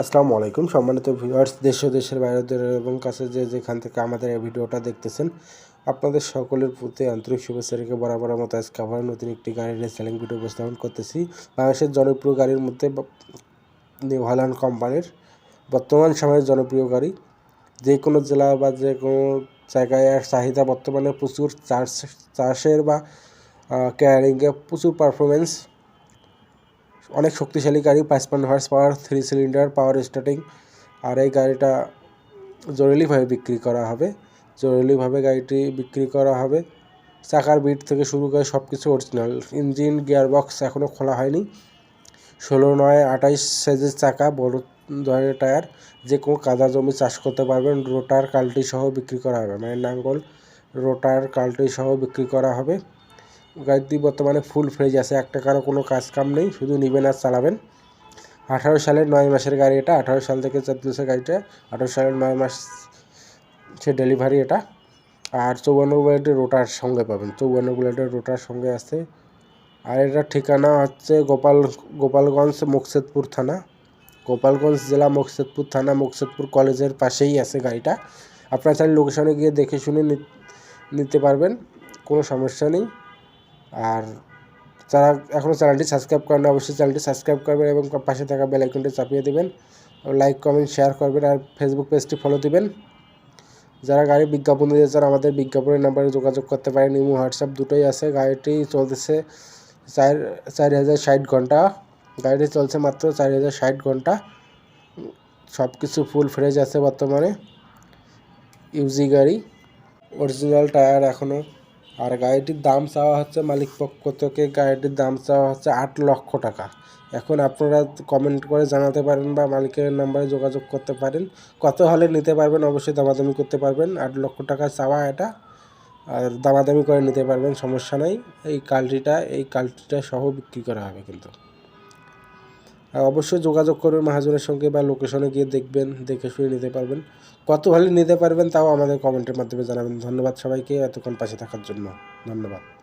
আসসালামু আলাইকুম। সম্মানিত ভিউয়ার্স, দেশ দেশের বাইরে এবং কাছে যে যেখান থেকে আমাদের এই ভিডিওটা দেখতেছেন, আপনাদের সকলের প্রতি আন্তরিক শুভেচ্ছা রেখে বরাবর মতো আজকে আবার নতুন একটি গাড়ির রিসেলিং ভিডিও উপস্থাপন করতেছি। বাংলাদেশের জনপ্রিয় গাড়ির মধ্যে নিউ হল্যান্ড কোম্পানির বর্তমান সময়ের জনপ্রিয় গাড়ি। যে কোনো জেলা বা যে কোনো জায়গায় চাহিদা বর্তমানে প্রচুর, চার্জ চাষের বা ক্যারিংয়ে প্রচুর পারফরমেন্স অনেক শক্তিশালী গাড়ি, পাঁচ পাঁচপান্ন horse power three cylinder power starting আর এই গাড়িটা জরুরিভাবে বিক্রি করা হবে। জরুরিভাবে গাড়িটি বিক্রি করা হবে। চাকার বিট থেকে শুরু করে সব কিছু অরিজিনাল ইঞ্জিন গিয়ারবক্স এখনও খোলা হয়নি। ষোলো, নয়, আঠাইশ সাইজের চাকা বড় ধরনের টায়ার, যে কোনো কাদা জমি চাষ করতে পারবেন। রোটার, কাল্টি সহ বিক্রি করা হবে। মানে নাঙ্গল রোটার, কাল্টি সহ বিক্রি করা হবে। গাড়িটি বর্তমানে ফুল ফ্রেজ আছে এক টাকারও কোনো কাজ কাম নেই, শুধু নেবেন আর চালাবেন। আঠারো সালের নয় মাসের গাড়ি এটা, আঠারো সাল থেকে চলতেছে গাড়িটা, আঠারো সালের নয় মাস সে ডেলিভারি এটা। আর চৌবান্ন বুলেটের রোটার সঙ্গে পাবেন চৌবান্ন বুলেটের রোটার সঙ্গে আছে। আর এটার ঠিকানা হচ্ছে গোপাল, গোপালগঞ্জ মুকসেদপুর থানা। গোপালগঞ্জ জেলা মুকসেদপুর থানা মুকসেদপুর কলেজের পাশেই আছে গাড়িটা। আপনারা চাইলে লোকেশনে গিয়ে দেখে শুনে নিতে পারবেন, কোনো সমস্যা নেই। আর যারা এখনও চ্যানেলটি সাবস্ক্রাইব করেন অবশ্যই চ্যানেলটি সাবস্ক্রাইব করবেন এবং পাশে থাকা বেল আইকনটি চাপিয়ে দেবেন। লাইক, কমেন্ট, শেয়ার করবেন আর ফেসবুক পেজটি ফলো দিবেন। যারা গাড়ি বিজ্ঞাপন দিতে চান আমাদের বিজ্ঞাপনের নাম্বারে যোগাযোগ করতে পারেন, ইমো, হোয়াটসঅ্যাপ দুটোই আছে। গাড়িটি চলতেছে চার চার হাজার ষাট ঘণ্টা। গাড়িটি চলছে মাত্র চার হাজার ষাট ঘণ্টা। সব কিছু ফুল ফ্রেশ আছে বর্তমানে। ইউজি গাড়ি। অরিজিনাল টায়ার এখনও আর গাড়িটির দাম চাওয়া হচ্ছে মালিক পক্ষ থেকে, গাড়িটির দাম চাওয়া হচ্ছে আট লক্ষ টাকা। এখন আপনারা কমেন্ট করে জানাতে পারেন বা মালিকের নাম্বারে যোগাযোগ করতে পারেন। কত হলে নিতে পারবেন অবশ্যই দামাদামি করতে পারবেন। আট লক্ষ টাকা চাওয়া এটা। আর দামাদামি করে নিতে পারবেন, সমস্যা নাই। এই কালটিটা এই কালটিটা সহ বিক্রি করা হবে কিন্তু। অবশ্যই যোগাযোগ করবেন মহাজনের সঙ্গে বা লোকেশনে গিয়ে দেখবেন, দেখে শুনে নিতে পারবেন। কত ভালো নিতে পারবেন তাও আমাদের কমেন্টের মাধ্যমে জানাবেন। ধন্যবাদ সবাইকে, এতক্ষণ পাশে থাকার জন্য। ধন্যবাদ।